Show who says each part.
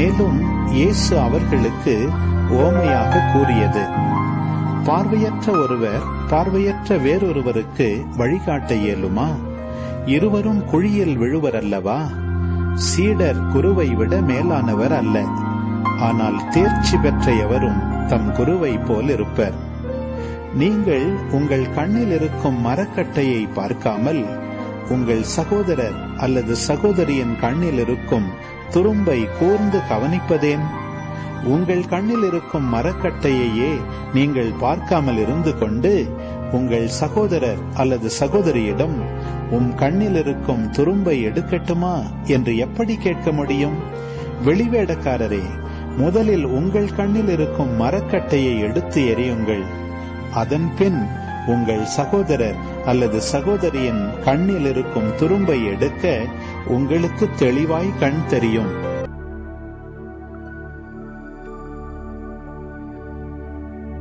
Speaker 1: மேலும் இயேசு அவர்களுக்கு ஓமையாக கூறியது. பார்வையற்ற ஒருவர் பார்வையற்ற வேறொருவருக்கு வழிகாட்ட இயலுமா? இருவரும் குழியில் விழுவர் அல்லவா சீடர் குருவை விட மேலானவர் அல்ல. ஆனால் தேர்ச்சி பெற்ற எவரும் தம் குருவை போல் இருப்பர். நீங்கள் உங்கள் கண்ணில் இருக்கும் மரக்கட்டையை பார்க்காமல் உங்கள் சகோதரர் அல்லது சகோதரியின் கண்ணில் இருக்கும் துரும்பை கூர்ந்து கவனிப்பதேன்? உங்கள் கண்ணில் இருக்கும் மரக்கட்டையையே நீங்கள் பார்க்காமல் இருந்து கொண்டு உங்கள் சகோதரர் அல்லது சகோதரியிடம் உம் கண்ணில் இருக்கும் துரும்பை எடுக்கட்டுமா? என்று எப்படி கேட்க முடியும்? வெளிவேடக்காரரே முதலில் உங்கள் கண்ணில் இருக்கும் மரக்கட்டையை எடுத்து எறியுங்கள். அதன் பின் உங்கள் சகோதரர் அல்லது சகோதரியின் கண்ணில் இருக்கும் துரும்பை எடுக்க உங்களுக்கு தெளிவாய் கண் தெரியும்.